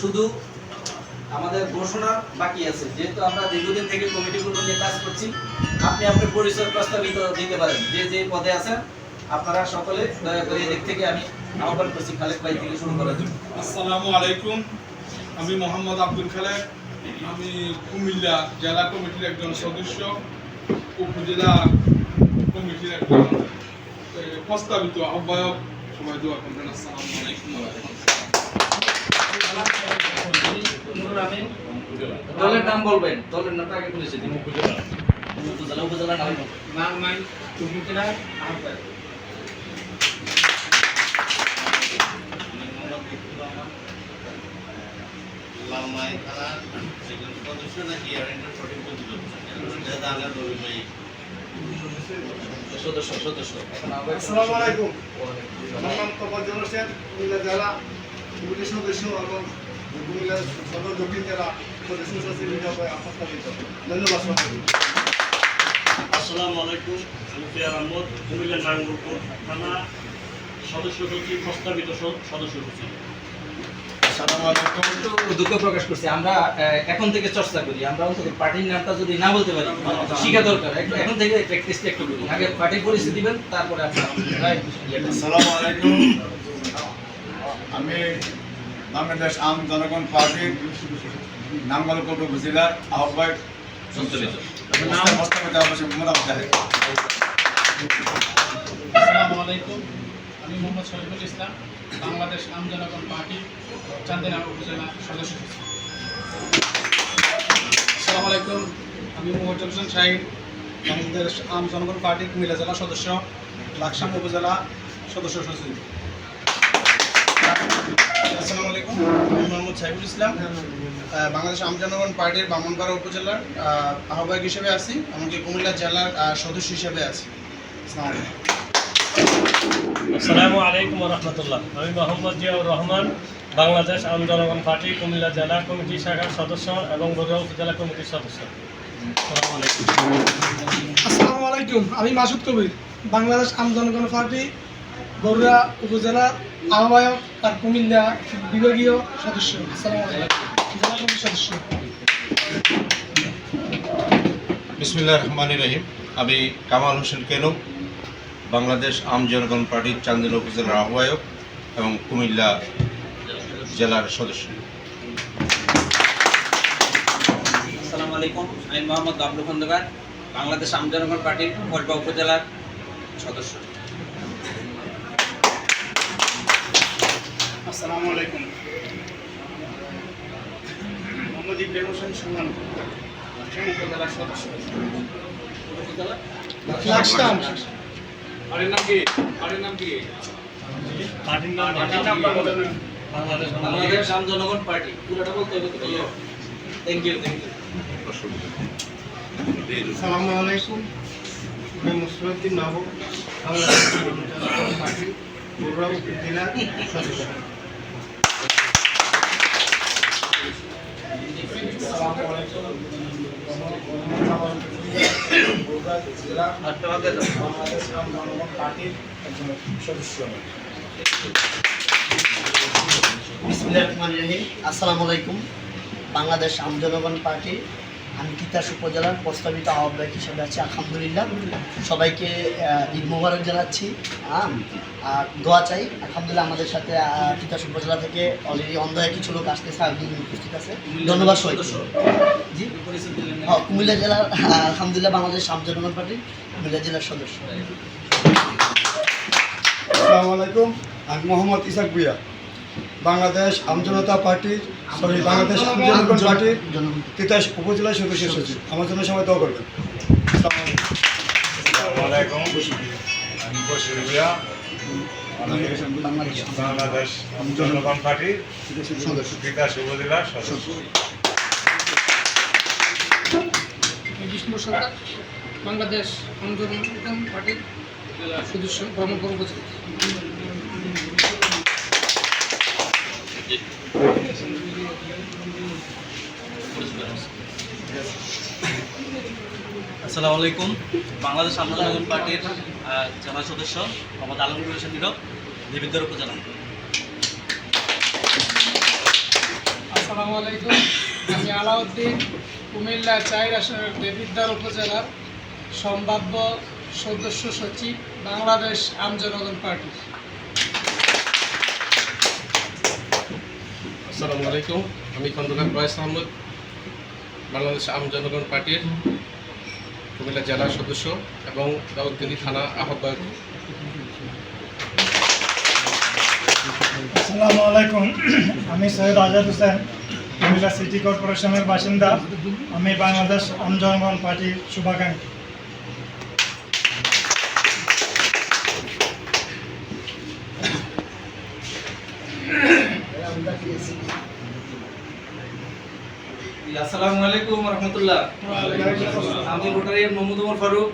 শুধু আমাদের ঘোষণা বাকি আছে। যেহেতু আমরা দীর্ঘদিন থেকে কমিটিগুলো নিয়ে কাজ করছি, আপনি আপনার পরিচয় প্রস্তাবিত দিতে পারেন। যে যে পদে আছেন, আপনারা সকলে দয়া করে এদিক থেকে আমি আহ্বান করছি খালেক ভাই থেকে শুরু করার জন্য। আসসালামু আলাইকুম। আমি মোহাম্মদ আব্দুল খালেক। আমি কুমিল্লা জেলা কমিটির একজন সদস্য, উপজেলা কমিটির একজন প্রস্তাবিত আহ্বায়ক। সবাই দোয়া করবেন। আসসালামু আলাইকুম দলের নাম বলবেন। দলের নামটা আগে বলেছি দিন উপজেলা উপজেলা উপজেলা নাম নাগমাই উপজেলা আহ্বায়ক লালমাই থানার একজন সদস্য নাকি আর সঠিক ভাই সদস্য সদস্য। আসসালামু আলাইকুম। আমার নাম হোসেন কুমিল্লা জেলা। সদস্য এবং কুমিল্লা সদর দক্ষিণ জেলা সদস্য সচিব হিসাবে প্রস্তাবিত ধন্যবাদ আসসালামু আলাইকুম আহমদ কুমিল্লা নাঙ্গলপুর থানা সদস্য সচিব প্রস্তাবিত সদস্য সচিব। দুঃখ প্রকাশ করছি। আমরা এখন থেকে চর্চা করি। আমরা অন্তত পার্টির নামটা যদি না বলতে পারি শিখা দরকার। এখন থেকে প্র্যাকটিসটা একটু করি। আগে পার্টির পরিস্থিতি দিবেন তারপরে আপনার। ইয়েটা। আসসালামু আলাইকুম। আমি বাংলাদেশ আম জনগণ পার্টির নাঙ্গলকোট উপজেলার আহ্বায়ক। আসসালামু আলাইকুম। আমি মোহাম্মদ শরীফুল ইসলাম বাংলাদেশ আম জনগণ পার্টি চান্দিনা উপজেলা সদস্য। আসসালামু আলাইকুম। আমি মোহাম্মদ হোসেন শাহিন বাংলাদেশ আম জনগণ পার্টি কুমিল্লা জেলা সদস্য লাকসাম উপজেলা সদস্য সচিব। আসসালামু আলাইকুম। আমি মোহাম্মদ সাইফুল ইসলাম। বাংলাদেশ আম জনগণ পার্টির বামনপাড়া উপজেলার আহ্বায়ক হিসেবে আছি এমনকি কুমিল্লা জেলার সদস্য হিসেবে আছি। আসসালামু আলাইকুম। রহমতুল্লাহ। আমি মোহাম্মদ জিয়াউর রহমান বাংলাদেশ আম জনগণ পার্টি কুমিল্লা জেলা কমিটি শাখার সদস্য এবং বগুড়া উপজেলা কমিটির সদস্য। আসসালামু আলাইকুম আসসালামু আলাইকুম। আমি মাসুদ কবির বাংলাদেশ আম জনগণ পার্টি বগুড়া উপজেলা আহ্বায়ক আর কুমিল্লা বিভাগীয় সদস্য। আসসালামু আলাইকুম। জেলা সদস্য। বিসমিল্লাহ রহমান রহিম। আমি কামাল হোসেন কেনু বাংলাদেশ আম জনগণ পার্টির চান্দিনা উপজেলার আহ্বায়ক এবং কুমিল্লা জেলার সদস্য। আসসালামু আলাইকুম। আমি মোহাম্মদ বাবলু খন্দকার বাংলাদেশ আমজনগণ পার্টির কসবা উপজেলার সদস্য। আসসালামু আলাইকুম। মোহাম্মদ ইব্রাহিম হোসেন সুমান উপজেলার সদস্য। বাড়ির নাম কি? বাড়ির নাম কি? পার্টির নাম বাংলাদেশ বাংলাদেশ। আমজনগণ পার্টি। পুরোটা বলতে হবে থ্যাংক ইউ থ্যাংক ইউ আসসালামু আলাইকুম। আমি মুসলিউদ্দিন মাহবুব বাংলাদেশ জনগণ পার্টির সদস্য। রহিম। আসসালামু আলাইকুম। বাংলাদেশ আম জনগণ পার্টি আমি তিতাস উপজেলার প্রস্তাবিত আহ্বায়ক হিসেবে আছি আলহামদুলিল্লাহ। সবাইকে ঈদ মোবারক জানাচ্ছি। আর দোয়া চাই আলহামদুলিল্লাহ আমাদের সাথে তিতাস উপজেলা থেকে অলরেডি অন্ধয় কিছু লোক আসতেছে একজন উপস্থিত আছে। ধন্যবাদ সবাই জি? হ্যাঁ, কুমিল্লা জেলার আলহামদুলিল্লাহ বাংলাদেশ আম জনগণ পার্টি কুমিল্লা জেলার সদস্য। আসসালামু আলাইকুম আমি মোহাম্মদ ইসাক ভুইয়া। বাংলাদেশ আমজনতা পার্টির সরি বাংলাদেশ আমজনগণ পার্টির তিতাস উপজেলা সদস্য সচিব আমার জন্য সবাই দোয়া করবেন। আসসালামু আলাইকুম। আসসালামু আলাইকুম আমি বশির ভুইয়া। বাংলাদেশ জনগণ পার্টির সদস্য। বিষ্ণু সরকার বাংলাদেশ পার্টির সদস্য ব্রহ্মপুর উপজেলা। আসসালামু আলাইকুম। বাংলাদেশ আমজনগণ পার্টির জেলা সদস্য মোহাম্মদ আলমগীর হোসেন নীরব, দেবিদ্বার উপজেলা। আসসালামু আলাইকুম। আমি আলাউদ্দিন, কুমিল্লা চার আসনের দেবিদ্বার উপজেলার সম্ভাব্য সদস্য সচিব, বাংলাদেশ আমজনগণ পার্টি। আসসালামু আলাইকুম। আমি খন্দকার প্রয়াস আহমদ, বাংলাদেশ আম জনগণ পার্টির কুমিল্লা জেলার সদস্য এবং দাউদকান্দি থানা আহ্বায়ক। আসসালামু আলাইকুম। আমি সৈয়দ আজাদ হোসেন, কুমিল্লা সিটি কর্পোরেশনের বাসিন্দা। আমি বাংলাদেশ আমজনগণ পার্টির শুভাকাঙ্ক্ষী। আসসালামু আলাইকুম রহমতুল্লাহ। আমি ভোটারের মোহাম্মদ উমর ফারুক।